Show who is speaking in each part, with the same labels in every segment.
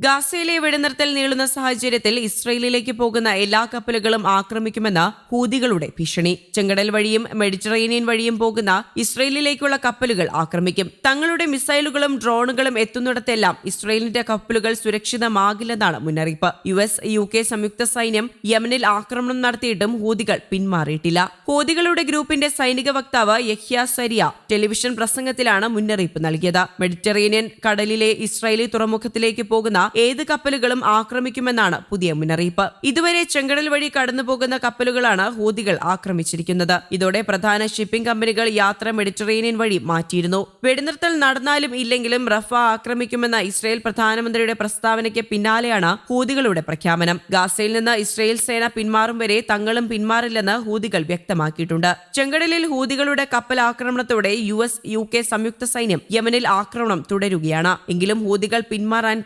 Speaker 1: ഗാസയിലെ വെടിനിർത്തൽ നീളുന്ന സാഹചര്യത്തിൽ ഇസ്രയേലിലേക്ക് പോകുന്ന എല്ലാ കപ്പലുകളും ആക്രമിക്കുമെന്ന് ഹൂതികളുടെ ഭീഷണി. ചെങ്കടൽ വഴിയും മെഡിറ്ററേനിയൻ വഴിയും പോകുന്ന ഇസ്രയേലിലേക്കുള്ള കപ്പലുകൾ ആക്രമിക്കും. തങ്ങളുടെ മിസൈലുകളും ഡ്രോണുകളും എത്തുന്നിടത്തെല്ലാം ഇസ്രയേലിന്റെ കപ്പലുകൾ സുരക്ഷിതമാകില്ലെന്നാണ് മുന്നറിയിപ്പ്. യു എസ് യു കെ സംയുക്ത സൈന്യം യമനിൽ ആക്രമണം നടത്തിയിട്ടും ഹൂതികൾ പിന്മാറിയിട്ടില്ല. ഹൂതികളുടെ ഗ്രൂപ്പിന്റെ സൈനിക വക്താവ് യഹ്യ സരിയ ടെലിവിഷൻ പ്രസംഗത്തിലാണ് മുന്നറിയിപ്പ് നൽകിയത്. മെഡിറ്ററേനിയൻ കടലിലെ ഇസ്രയേലി തുറമുഖത്തിലേക്ക് പോകുന്ന ഏത് കപ്പലുകളും ആക്രമിക്കുമെന്നാണ് പുതിയ മുന്നറിയിപ്പ്. ഇതുവരെ ചെങ്കടൽ വഴി കടന്നുപോകുന്ന കപ്പലുകളാണ് ഹൂതികൾ ആക്രമിച്ചിരിക്കുന്നത്. ഇതോടെ പ്രധാന ഷിപ്പിംഗ് കമ്പനികൾ യാത്ര മെഡിറ്ററേനിയൻ വഴി മാറ്റിയിരുന്നു. വെടിനിർത്തൽ നടന്നാലും ഇല്ലെങ്കിലും റഫ ആക്രമിക്കുമെന്ന ഇസ്രായേൽ പ്രധാനമന്ത്രിയുടെ പ്രസ്താവനയ്ക്ക് പിന്നാലെയാണ് ഹൂതികളുടെ പ്രഖ്യാപനം. ഗാസയിൽ നിന്ന് ഇസ്രായേൽ സേന പിന്മാറും വരെ തങ്ങളും പിന്മാറില്ലെന്ന് ഹൂതികൾ വ്യക്തമാക്കിയിട്ടുണ്ട്. ചെങ്കടലിൽ ഹൂതികളുടെ കപ്പൽ ആക്രമണത്തോടെ യു എസ് യു കെ സംയുക്ത സൈന്യം യമനിൽ ആക്രമണം തുടരുകയാണ്. എങ്കിലും ഹൂതികൾ പിന്മാറാൻ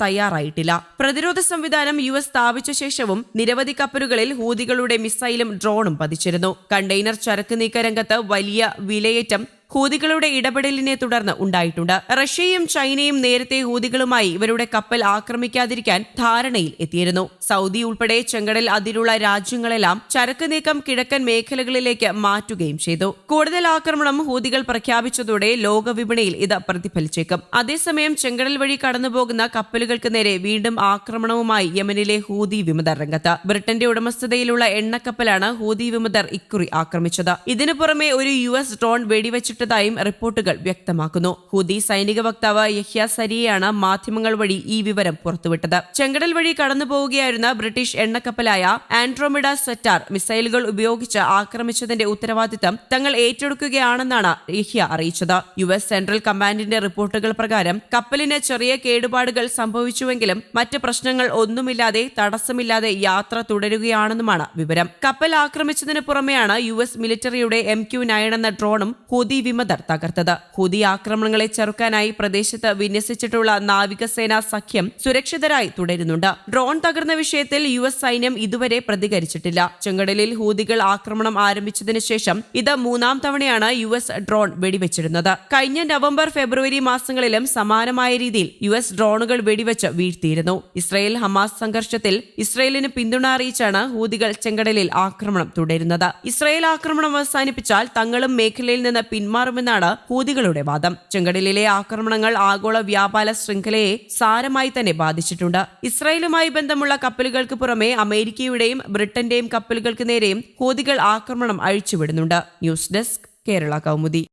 Speaker 1: തയ്യാറായിട്ടില്ല പ്രതിരോധ സംവിധാനം യു എസ് സ്ഥാപിച്ച ശേഷവും നിരവധി കപ്പലുകളിൽ ഹൂതികളുടെ മിസൈലും ഡ്രോണും പതിച്ചിരുന്നു. കണ്ടെയ്നർ ചരക്ക് നീക്ക രംഗത്ത് വലിയ വിലയേറ്റം ഹൂതികളുടെ ഇടപെടലിനെ തുടർന്ന് ഉണ്ടായിട്ടുണ്ട്. റഷ്യയും ചൈനയും നേരത്തെ ഹൂതികളുമായി ഇവരുടെ കപ്പൽ ആക്രമിക്കാതിരിക്കാൻ ധാരണയിൽ എത്തിയിരുന്നു. സൗദി ഉൾപ്പെടെ ചെങ്കടൽ അതിരുള്ള രാജ്യങ്ങളെല്ലാം ചരക്ക് നീക്കം കിഴക്കൻ മേഖലകളിലേക്ക് മാറ്റുകയും ചെയ്തു. കൂടുതൽ ആക്രമണം ഹൂതികൾ പ്രഖ്യാപിച്ചതോടെ ലോകവിപണിയിൽ ഇത് പ്രതിഫലിച്ചേക്കും. അതേസമയം ചെങ്കടൽ വഴി കടന്നുപോകുന്ന കപ്പലുകൾക്ക് നേരെ വീണ്ടും ആക്രമണവുമായി യമനിലെ ഹൂതി വിമതർ രംഗത്ത്. ബ്രിട്ടന്റെ ഉടമസ്ഥതയിലുള്ള എണ്ണക്കപ്പലാണ് ഹൂതി വിമതർ ഇക്കുറി ആക്രമിച്ചത്. ഇതിനു പുറമെ ഒരു യു എസ് ഡ്രോൺ വെടിവെച്ചിട്ടതായും റിപ്പോർട്ടുകൾ വ്യക്തമാക്കുന്നു. ഹൂതി സൈനിക വക്താവ് യഹ്യ സരിയെയാണ് മാധ്യമങ്ങൾ വഴി ഈ വിവരം പുറത്തുവിട്ടത്. ചെങ്കടൽ വഴി കടന്നുപോവുകയായിരുന്ന ബ്രിട്ടീഷ് എണ്ണക്കപ്പലായ ആൻഡ്രോമിഡ സെറ്റാർ മിസൈലുകൾ ഉപയോഗിച്ച് ആക്രമിച്ചതിന്റെ ഉത്തരവാദിത്തം തങ്ങൾ ഏറ്റെടുക്കുകയാണെന്നാണ് യഹ്യ അറിയിച്ചത്. യു എസ് സെൻട്രൽ കമാൻഡിന്റെ റിപ്പോർട്ടുകൾ പ്രകാരം കപ്പലിന് ചെറിയ കേടുപാടുകൾ സംഭവിച്ചുവെങ്കിലും മറ്റ് പ്രശ്നങ്ങൾ ഒന്നുമില്ലാതെ തടസ്സമില്ലാതെ യാത്ര തുടരുകയാണെന്നുമാണ് വിവരം. കപ്പൽ ആക്രമിച്ചതിന് പുറമെയാണ് യു എസ് മിലിറ്ററിയുടെ എം ക്യു നയൻ എന്ന ഡ്രോണും ഹൂതി വിമതർ തകർത്തത് ഹൂതി ആക്രമണങ്ങളെ ചെറുക്കാനായി പ്രദേശത്ത് വിന്യസിച്ചിട്ടുള്ള നാവികസേനാ സഖ്യം സുരക്ഷിതരായി തുടരുന്നുണ്ട്. ഡ്രോൺ തകർന്ന വിഷയത്തിൽ യു എസ് സൈന്യം ഇതുവരെ പ്രതികരിച്ചിട്ടില്ല. ചെങ്കടലിൽ ഹൂതികൾ ആക്രമണം ആരംഭിച്ചതിനു ശേഷം ഇത് മൂന്നാം തവണയാണ് യു എസ് ഡ്രോൺ വെടിവെച്ചിരുന്നത്. കഴിഞ്ഞ നവംബർ ഫെബ്രുവരി മാസങ്ങളിലും സമാനമായ രീതിയിൽ യു എസ് ഡ്രോണുകൾ വെടിവെച്ച് വീഴ്ത്തിയിരുന്നു. ഇസ്രയേൽ ഹമാസ് സംഘർഷത്തിൽ ഇസ്രയേലിന് പിന്തുണ അറിയിച്ചാണ് ഹൂതികൾ ചെങ്കടലിൽ ആക്രമണം തുടരുന്നത്. ഇസ്രയേൽ ആക്രമണം അവസാനിപ്പിച്ചാൽ തങ്ങളും മേഖലയിൽ നിന്ന് പിന്മാറുമെന്നാണ് ഹൂതികളുടെ വാദം. ചെങ്കടലിലെ ആക്രമണങ്ങൾ ആഗോള വ്യാപാര ശൃംഖലയെ സാരമായി തന്നെ ബാധിച്ചിട്ടുണ്ട്. ഇസ്രായേലുമായി ബന്ധമുള്ള കപ്പലുകൾക്ക് പുറമെ അമേരിക്കയുടെയും ബ്രിട്ടന്റെയും കപ്പലുകൾക്ക് നേരെയും ഹൂതികൾ ആക്രമണം അഴിച്ചുവിടുന്നുണ്ട്. News desk Kerala Kaumudi.